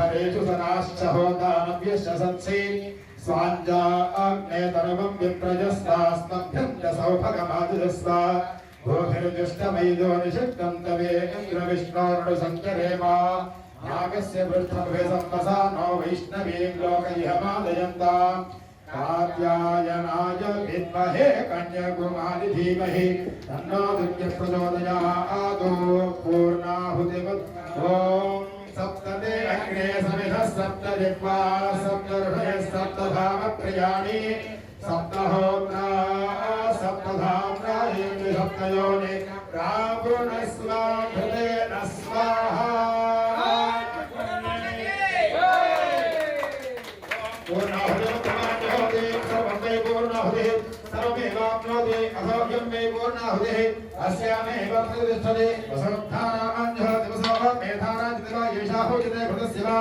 फलेषु सनाश्च होतानव्यश्च सत्सि स्वाञ्जा अग्नेतरवं विप्रजस्तास्तभ्यं च सौभगमादिजस्व भूभिर्जुष्टमैदो निषिक्तं तवे इन्द्रविष्णोर्णुसञ्चरेम नागस्य पृष्ठभे सम्मसा नो वैष्णवीं लोकयमादयन्ताम् कात्यायनाय विद्महे कन्याकुमारि धीमहि तन्नो दुर्गः प्रचोदयात् पूर्णाहुतिवत्। ॐ सप्तमे अग्ने समिधः सप्त जिह्वा सप्त ऋषयः सप्त धामप्रियाणि सप्तहोत्रा सप्तधाम्रा इति सप्तयोनि। प्रावृणस्वा हृदेन स्वाहा पूर्णाहुतिः सर्वं मे सर्वमेवाप्नोति अथोऽयं मे पूर्णाहुतिः। अस्यामेव प्रतिष्ठते वसुन्धानामञ्जः दिवसः मेधानाजितिवा येषा होचिते भृतस्य वा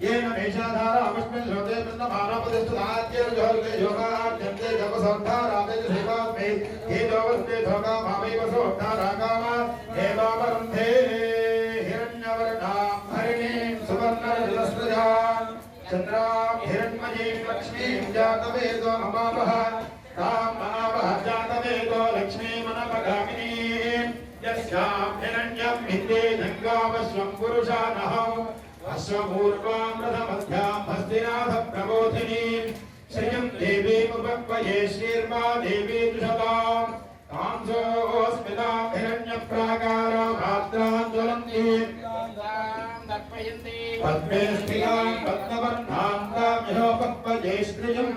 येन मेषाधारामस्मिन् लोके बृन्दमानप्रतिष्ठिताद्यर्जोर्गे योगाद्यन्ते जपसोद्धारादे सेवास्मे हे जोवस्ते धोका मामैव सोद्धाराकामा एवावरुन्धे हिरण्यवर्णां हरिणीं सुवर्णरजतस्रजान् चन्द्रां हिरण्मयीं लक्ष्मीं जातवेदो ममावः तां महावः जातवेदो लक्ष्मीमनपगामिनीं यस्यां हिरण्यं भित्ते जङ्गावश्वं अश्वपूर्वां रथमध्यां हस्तिनाथ श्रियं देवीमुपक्वये श्रीर्मा देवी दुषतां। कांसोऽस्मितां हिरण्यप्राकारा भात्रां पद्मे स्त्रियाँ पद्मवर्णां तामिहो श्रियं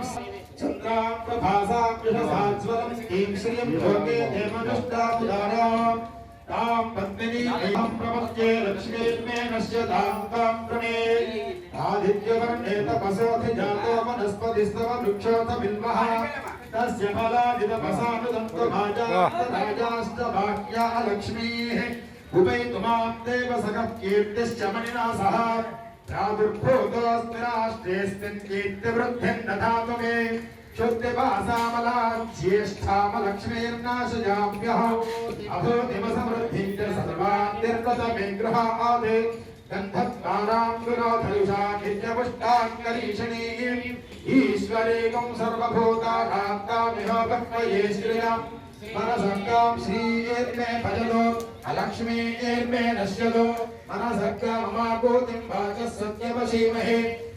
चन्द्रां प्रभासां यशसाज्वलं कीं श्रियं योगे देवदुष्टामुदाराम् तां पद्मिनीं प्रपद्ये लक्ष्मीर्मे नश्यतां तां प्रणे आदित्यवर्णे तपसोऽधिजातो वनस्पतिस्तव वृक्षोऽथ बिल्वः तस्य फलादितपसानुदन्तभाजाश्च बाह्या लक्ष्मीः उपैतुमां देव सकः कीर्तिश्च मणिना सह प्रादुर्भूतोऽस्मि राष्ट्रेऽस्मिन् कीर्तिवृद्धिं दधातु मे शुद्धिवासामलाज्येष्ठामलक्ष्मीर्नाशयाम्यः अभूतिमसमृद्धिं च सर्वान्निर्गतमे गृहात् गन्धत्कारां गुरोधयुषा नित्यपुष्टाङ्गरीषणीम् ईश्वरेकं सर्वभूतानां तामिह भक्वये श्रियम् मनसक्कां भजतो अलक्ष्मीर्मे नश्यतो। मनसक्का ममाभूतिं वाचः सत्यवशीमहे।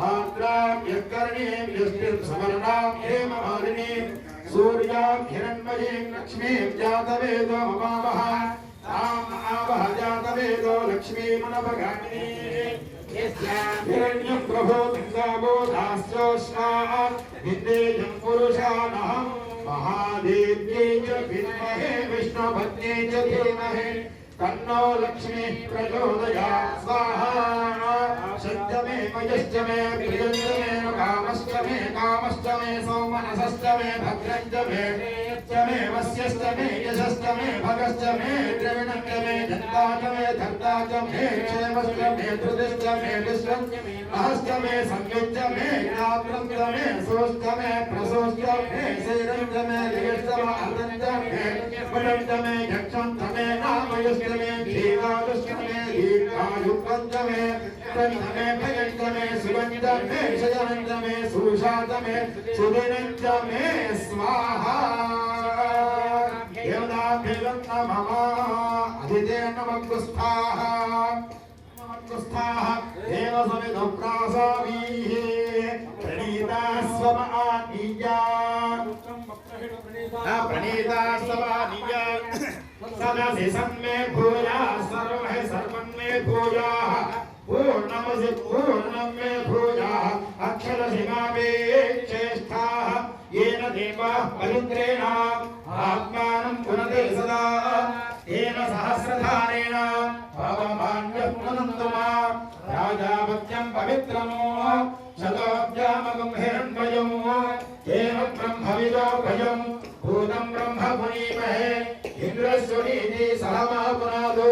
आर्द्रां यत्कर्णीं यष्टिं सुवर्णां हेममालिनीं सूर्यां हिरण्मयीं लक्ष्मीं जातवेदममावः ताम् आवह जातवेदो लक्ष्मीमनभगामिनीं हिरण्यं प्रभो बिन्दाबोधाश्चोष्णात् विद्येयं पुरुषानहम् महादेव्यै तन्नो लक्ष्मीः प्रचोदयात् स्वाहा सत्य मे मयश्च मे प्रियञ्च मे कामश्च मे कामश्च मे सौमनसश्च मे भद्रञ्च मे मे वस्यश्च मे यशश्च मे भगश्च मे द्रविणञ्च मे दन्ता च मे धर्ता च मे क्षेमश्च मे धृतिश्च मे विश्वञ्च मे महश्च मे संयुञ्च मे ज्ञात्रं मे सोश्च मे प्रसोश्च मे शैरञ्च मे लियश्च मे अर्धञ्च मे वडञ्च मे यक्षञ्च मे नामयश्च मे प्रञ्च मे भयञ्च मे शिवञ्च मे शयनञ्च मे सुषाच मे सुदिनञ्च मे स्वाहा देवताभ्यं नमः अधिते नमः कुस्थाः देव समिधुप्रासामीः प्रणीता स्वमानीया प्रणीता स्वमानीया सदसि सम्मे भूया सर्व सर्वन्मे भूया पूर्णमसि पूर्णं मे भूया अक्षरसिमापेक्षेष्ठा येन देवाः पवित्रेण आत्मानं पुनते सदा तेन सहस्रधारेण भवमान्यपुनन्दमा राजापत्यं पवित्रमो शतोऽब्जामगं हिरण्मयं तेन ब्रह्मविदो भयं भूतं ब्रह्म पुनीमहे ఇంద్రశ్వరీని సహమాపునాదు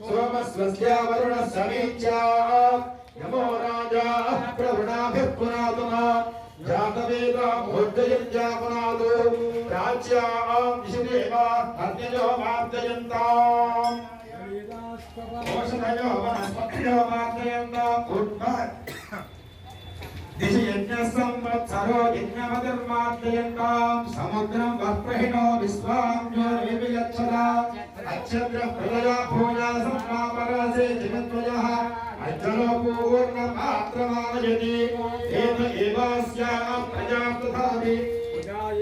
సోమస్వస్య వరుణ సమీచా యమో రాజా ప్రవృణాభిపునాదు జాతవేద భోజయజ్ఞాపునాదు రాజ్యాం విషదేవ అర్జునో మార్దయంతాం ఓషధయో వనస్పతియో మార్దయంతాం दिश यज्ञसंवत्सरो यज्ञवधर्माद्ययन्तां समुद्रं वःप्रहिणो विश्वां ज्योतिर्वियच्छदा अच्छद्र प्रलया भूया सम्मापरसे जगत्वयः अज्जलो पूर्णमात्रमानयति एव एवास्याः प्रजा तथापि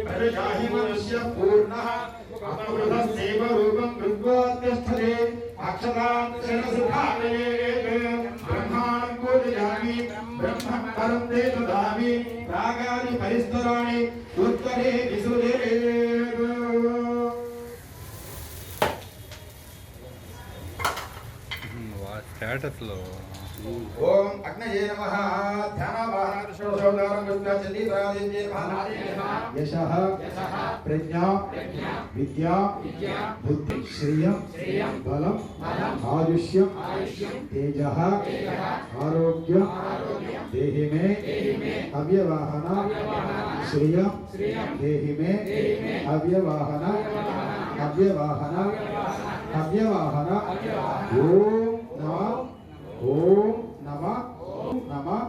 प्रजा हि मनुष्यः पूर्णः। अपमृतस्यैव रूपं कृत्वा तिष्ठते। अक्षता స్టేటస్లో ఓం అగ్నయే నమః ధ్యానవాహన షోడశోదారం విద్యాచండి రాజేంద్రే నమః యశః ప్రజ్ఞా విద్యా బుద్ధి శ్రియం బలం ఆయుష్యం తేజః ఆరోగ్యం దేహి మే అవ్యవాహన శ్రియం దేహి మే అవ్యవాహన అవ్యవాహన అవ్యవాహన ఓం नमः। ओम नमः। ओम नमः।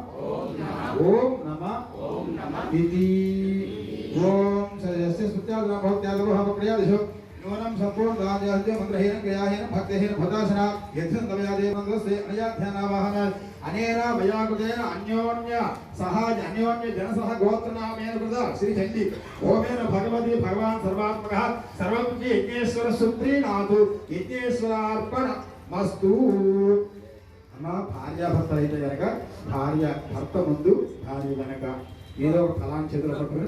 ओम नमः। इति। ओम सजस्य सुत्याग्रह बहुत त्यागरोह प्रक्रिया दिशो नूनम संपूर्ण दानजाज्य मंत्रहीन क्रियाहीन भक्तिहीन भदासना यथं तवयादे मंत्रस्य अनयाध्यानावाहन अनेन वैयाकृतेन अन्योन्य सहाय अन्योन्य जन सह गोत्र नामेन कृत श्री चंडी ओमेन भगवती भगवान सर्वात्मकः सर्वं यज्ञेश्वर सुत्री नाथु यज्ञेश्वरार्पण మస్తు అమ్మ భార్యాభర్త అయితే కనుక భార్య భర్త ముందు భార్య కనుక ఏదో ఒక ఫలాన్ని చేతులు పట్టుకుని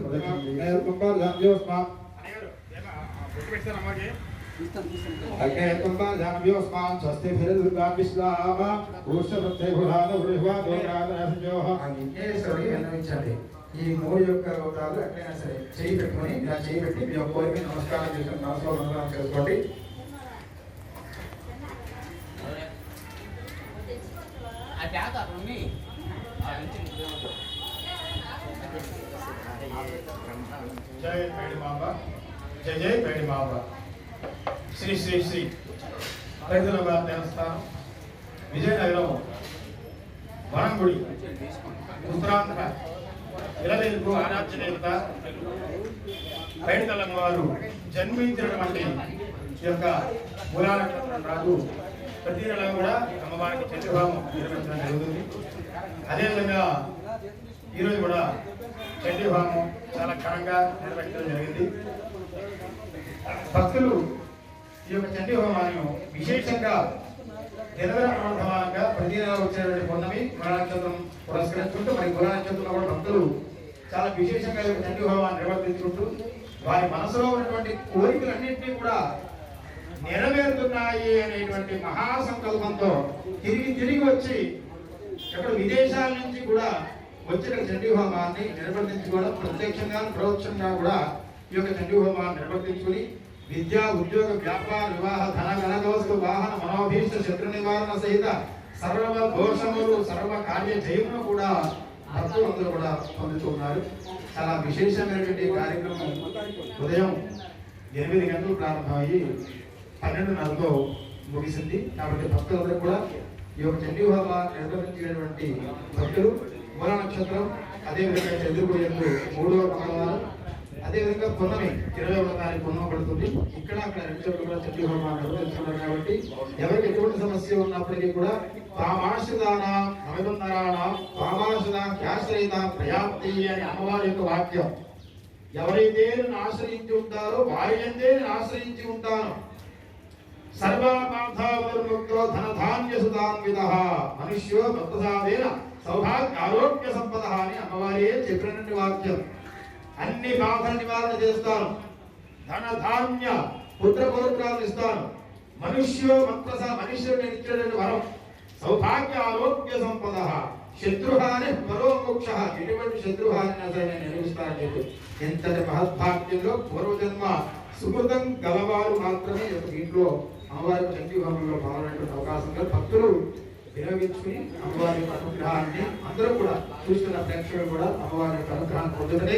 ఈ మూడు యొక్క రూపాలు ఎక్కడైనా సరే చేయి పెట్టుకొని ఇలా చేయి పెట్టి మీ యొక్క కోరిక నమస్కారం చేసుకుని నమస్కారం చేసుకోండి జయ జై మేడి మాంబ శ్రీ శ్రీ శ్రీ హరిదుల దేవస్థానం విజయనగరం వనంగుడి ఉత్తరాంధ్ర ఇలవేలుపు ఆరాధ్య దేవత పైడితల్లమ్మ వారు జన్మించినటువంటి ఈ యొక్క పురాణ రాజు. ప్రతి నెల కూడా అమ్మవారికి చంద్రభావం నిర్వహించడం జరుగుతుంది. అదేవిధంగా ఈరోజు కూడా చండీహోమం చాలా ఘనంగా నిర్వహించడం జరిగింది. భక్తులు ఈ యొక్క చండీ హోమాన్ని విశేషంగా నిరవర ప్రవర్ధమానంగా ప్రతి నెల వచ్చేటువంటి పౌర్ణమి గుణాక్షత్రం పురస్కరించుకుంటూ మరి గుణాక్షత్రంలో కూడా భక్తులు చాలా విశేషంగా ఈ యొక్క చండీ హోమాన్ని నిర్వర్తించుకుంటూ వారి మనసులో ఉన్నటువంటి కోరికలన్నింటినీ కూడా నెరవేరుతున్నాయి అనేటువంటి మహాసంకల్పంతో తిరిగి తిరిగి వచ్చి ఇక్కడ విదేశాల నుంచి కూడా వచ్చిన చండీ హోమాన్ని నిర్వర్తించుకోవడం ప్రత్యక్షంగా పరోక్షంగా కూడా ఈ యొక్క చండీ హోమాన్ని నిర్వర్తించుకుని విద్యా ఉద్యోగ వ్యాపార వివాహ ధన గణదోస్తు వాహన మనోభీష్ట శత్రు నివారణ సహిత సర్వ దోషములు సర్వ కార్య జయములు కూడా భక్తులందరూ కూడా పొందుతున్నారు చాలా విశేషమైనటువంటి కార్యక్రమం. ఉదయం ఎనిమిది గంటలు ప్రారంభమయ్యి పన్నెండున్నరతో ముగిసింది. కాబట్టి భక్తులందరూ కూడా ఈ యొక్క చండీ హోమాన్ని నిర్వహించినటువంటి భక్తులు మూల నక్షత్రం అదేవిధంగా చంద్రుడు ఎందు మూడవ మంగళవారం అదేవిధంగా పున్నమి ఇరవై ఒకటో తారీఖు పున్నమ పడుతుంది. ఇక్కడ అక్కడ రెండు చోట్ల కూడా చండీ హోమాలు నిర్వహిస్తున్నారు కాబట్టి ఎవరికి ఎటువంటి సమస్య ఉన్నప్పటికీ కూడా తామాశ్రితాన నవబంధరాణ తామాశ్రిత క్యాశ్రయిత ప్రయాప్తి అని అమ్మవారి యొక్క వాక్యం. ఎవరైతే నన్ను ఆశ్రయించి ఉంటారో వారి అందే నేను ఆశ్రయించి ఉంటాను సర్వాపార్థావర్ముక్తో ధనధాన్య సుధాన్విత మనుష్యో భక్తసాదేన సౌభాగ్య ఆరోగ్య సంపద అని అమ్మవారే చెప్పినటువంటి వాక్యం. అన్ని బాధల నివారణ చేస్తాను ధన ధాన్య పుత్ర పౌత్రాలను ఇస్తాను మనుష్యో మంత్రస మనుష్యుడు నేను ఇచ్చేటువంటి వరం. సౌభాగ్య ఆరోగ్య సంపద. శత్రుహాని పరోమోక్ష. ఎటువంటి శత్రుహాని సరే నేను నిర్మిస్తానని చెప్పి ఎంతటి మహద్భాగ్యంలో పూర్వజన్మ సుమృతం గలవారు మాత్రమే ఇంట్లో దీంట్లో అమ్మవారి చండీ పాల్గొనేటువంటి అవకాశంగా భక్తులు వినియోగించుకుని అమ్మవారి అనుగ్రహాన్ని అందరూ కూడా చూస్తున్న ప్రేక్షకులు కూడా అమ్మవారి యొక్క అనుగ్రహాన్ని పొందుతనే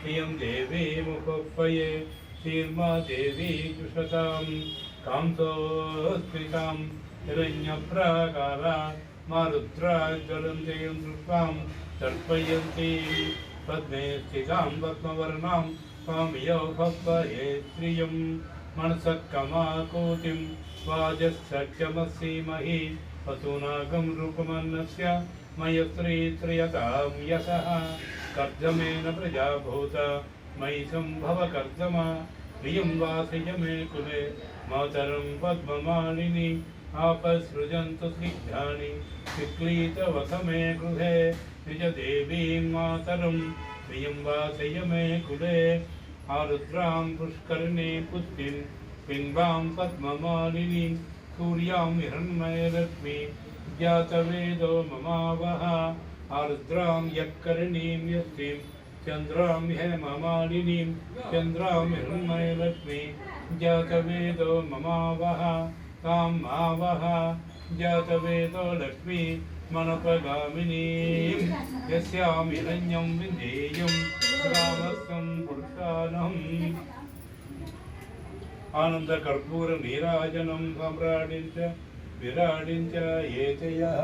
श्रियं देवी मुखपये श्रीर्मा देवी जुषतां कांसोऽस्मितां हिरण्यप्राकारा मारुद्रा ज्वलन्तीं दृष्टां तर्पयन्तीं पद्मे स्थितां पद्मवर्णां स्वामियो भवये श्रियं मनसः कमाकोतिं वाजसत्यमसीमहि वसुनागं रूपमन्नस्य मयस्त्री त्रियतां यशः कर्जमेन प्रजाभूत। मयि सम्भव कर्जम। प्रियं वासय मे कुले। मातरं पद्ममालिनि आपसृजन्तु स्निग्धानि विक्लीतवस मे गृहे। निजदेवीं मातरं। प्रियं वासय मे कुले। आरुद्रां पुष्करिणी पुत्रीं पिङ्गां पद्ममालिनीं सूर्यां हिरण्मयलक्ष्मी। जातवेदो ममावः। आरुद्रां यक्करिणीं यस्तीं, चन्द्रां हेममालिनीं, चन्द्रां हिरण्मयलक्ष्मी जातवेदो ममावः, तां मावः। जातवेदो लक्ष्मी, मनपगामिनीं। यस्यां हिरण्यं विधेयं, रामस्तं विराणिम् एतयः